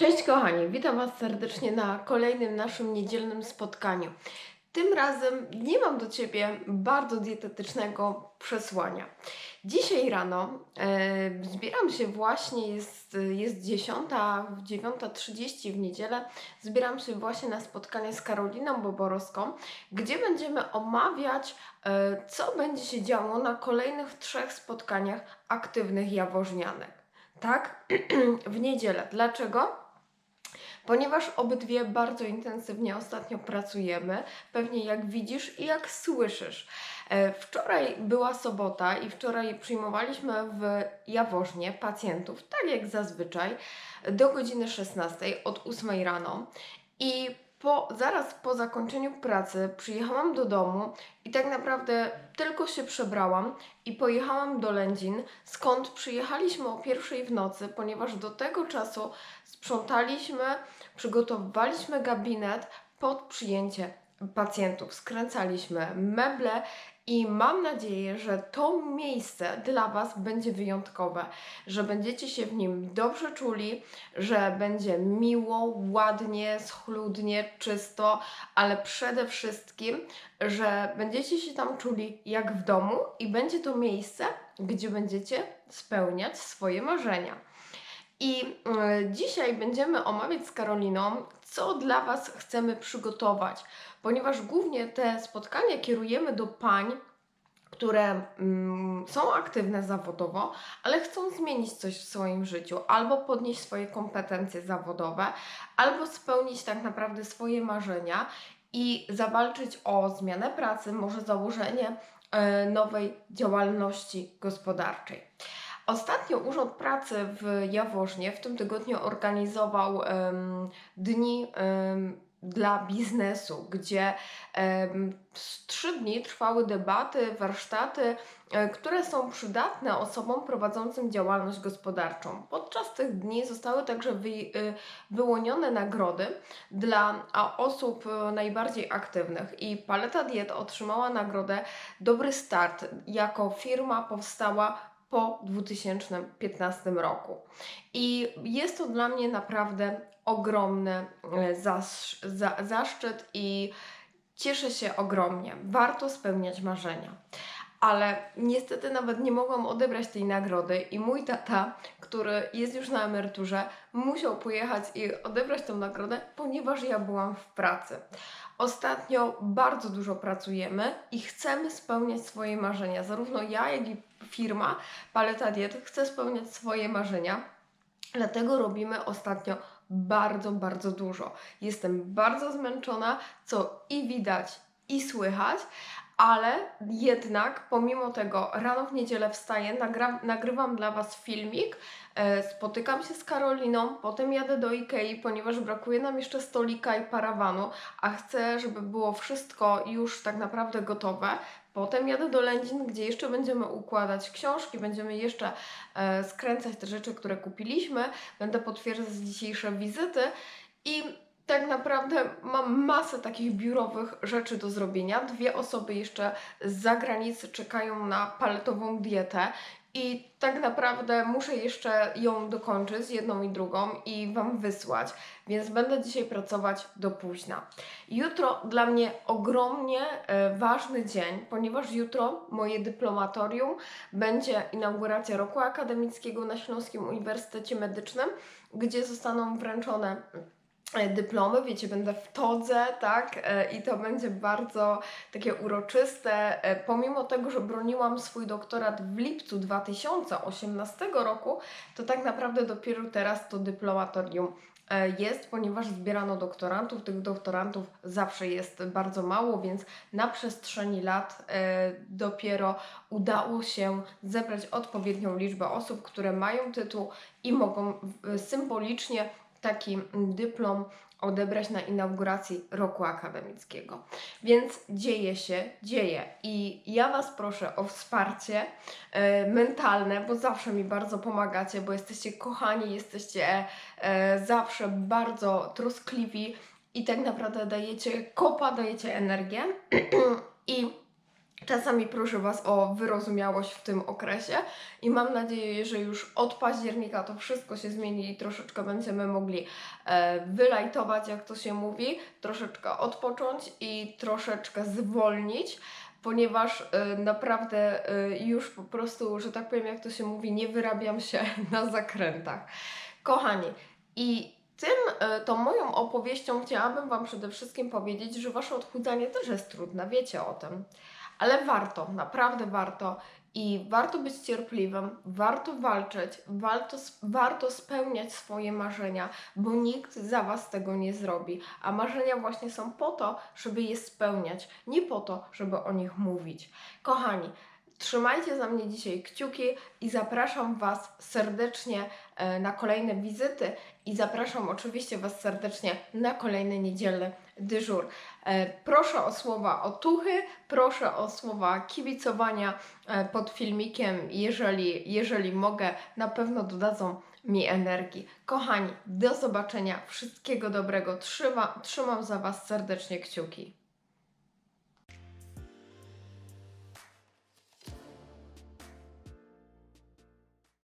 Cześć kochani, witam Was serdecznie na kolejnym naszym niedzielnym spotkaniu. Tym razem nie mam do Ciebie bardzo dietetycznego przesłania. Dzisiaj rano e, zbieram się właśnie, jest, jest 10, w 9.30 w niedzielę, zbieram się właśnie na spotkanie z Karoliną Boborowską, gdzie będziemy omawiać, e, co będzie się działo na kolejnych trzech spotkaniach aktywnych jawożnianek. Tak? w niedzielę. Dlaczego? Ponieważ obydwie bardzo intensywnie ostatnio pracujemy, pewnie jak widzisz i jak słyszysz. E, Wczoraj była sobota i wczoraj przyjmowaliśmy w Jaworznie pacjentów, tak jak zazwyczaj, do godziny 16 od 8 rano. I po, zaraz po zakończeniu pracy przyjechałam do domu i tak naprawdę tylko się przebrałam i pojechałam do Lędzin, skąd przyjechaliśmy o pierwszej w nocy, ponieważ do tego czasu sprzątaliśmy, przygotowywaliśmy gabinet pod przyjęcie pacjentów, skręcaliśmy meble i mam nadzieję, że to miejsce dla Was będzie wyjątkowe, że będziecie się w nim dobrze czuli, że będzie miło, ładnie, schludnie, czysto, ale przede wszystkim, że będziecie się tam czuli jak w domu i będzie to miejsce, gdzie będziecie spełniać swoje marzenia. I y, dzisiaj będziemy omawiać z Karoliną, co dla Was chcemy przygotować, ponieważ głównie te spotkania kierujemy do pań, które mm, są aktywne zawodowo, ale chcą zmienić coś w swoim życiu, albo podnieść swoje kompetencje zawodowe, albo spełnić tak naprawdę swoje marzenia i zawalczyć o zmianę pracy, może założenie y, nowej działalności gospodarczej. Ostatnio Urząd Pracy w Jaworznie w tym tygodniu organizował um, dni um, dla biznesu, gdzie trzy dni trwały debaty, warsztaty, e, które są przydatne osobom prowadzącym działalność gospodarczą. Podczas tych dni zostały także e, wyłonione nagrody dla osób e, najbardziej aktywnych i Paleta Diet otrzymała nagrodę Dobry Start jako firma powstała po 2015 roku. I jest to dla mnie naprawdę ogromny e, zasz, za, zaszczyt i cieszę się ogromnie. Warto spełniać marzenia. Ale niestety nawet nie mogłam odebrać tej nagrody i mój tata, który jest już na emeryturze, musiał pojechać i odebrać tę nagrodę, ponieważ ja byłam w pracy. Ostatnio bardzo dużo pracujemy i chcemy spełniać swoje marzenia. Zarówno ja, jak i firma Paleta Diet chce spełniać swoje marzenia. Dlatego robimy ostatnio bardzo, bardzo dużo. Jestem bardzo zmęczona, co i widać, i słychać, ale jednak pomimo tego rano w niedzielę wstaję, nagrywam dla Was filmik, e, spotykam się z Karoliną, potem jadę do Ikei, ponieważ brakuje nam jeszcze stolika i parawanu, a chcę, żeby było wszystko już tak naprawdę gotowe. Potem jadę do Lędzin, gdzie jeszcze będziemy układać książki, będziemy jeszcze e, skręcać te rzeczy, które kupiliśmy, będę potwierdzać dzisiejsze wizyty i tak naprawdę mam masę takich biurowych rzeczy do zrobienia. Dwie osoby jeszcze z zagranicy czekają na paletową dietę i tak naprawdę muszę jeszcze ją dokończyć, jedną i drugą, i Wam wysłać, więc będę dzisiaj pracować do późna. Jutro dla mnie ogromnie e, ważny dzień, ponieważ jutro moje dyplomatorium będzie inauguracja roku akademickiego na Śląskim Uniwersytecie Medycznym, gdzie zostaną wręczone dyplomy, wiecie, będę w todze, tak, e, i to będzie bardzo takie uroczyste. E, pomimo tego, że broniłam swój doktorat w lipcu 2018 roku, to tak naprawdę dopiero teraz to dyplomatorium jest, ponieważ zbierano doktorantów. Tych doktorantów zawsze jest bardzo mało, więc na przestrzeni lat dopiero udało się zebrać odpowiednią liczbę osób, które mają tytuł i mogą symbolicznie taki dyplom odebrać na inauguracji roku akademickiego. Więc dzieje się, dzieje. I ja Was proszę o wsparcie e, mentalne, bo zawsze mi bardzo pomagacie, bo jesteście kochani, jesteście e, zawsze bardzo troskliwi i tak naprawdę dajecie kopa, dajecie energię. I Czasami proszę Was o wyrozumiałość w tym okresie i mam nadzieję, że już od października to wszystko się zmieni i troszeczkę będziemy mogli e, wylajtować, jak to się mówi, troszeczkę odpocząć i troszeczkę zwolnić, ponieważ e, naprawdę e, już po prostu, że tak powiem, jak to się mówi, nie wyrabiam się na zakrętach. Kochani, i tym, e, tą moją opowieścią chciałabym Wam przede wszystkim powiedzieć, że Wasze odchudzanie też jest trudne, wiecie o tym. Ale warto, naprawdę warto i warto być cierpliwym, warto walczyć, warto, warto spełniać swoje marzenia, bo nikt za Was tego nie zrobi. A marzenia właśnie są po to, żeby je spełniać, nie po to, żeby o nich mówić. Kochani, trzymajcie za mnie dzisiaj kciuki i zapraszam Was serdecznie e, na kolejne wizyty i zapraszam oczywiście Was serdecznie na kolejny niedzielny dyżur. E, Proszę o słowa otuchy, proszę o słowa kibicowania e, pod filmikiem, jeżeli, jeżeli mogę, na pewno dodadzą mi energii. Kochani, do zobaczenia, wszystkiego dobrego, Trzyma, trzymam za Was serdecznie kciuki.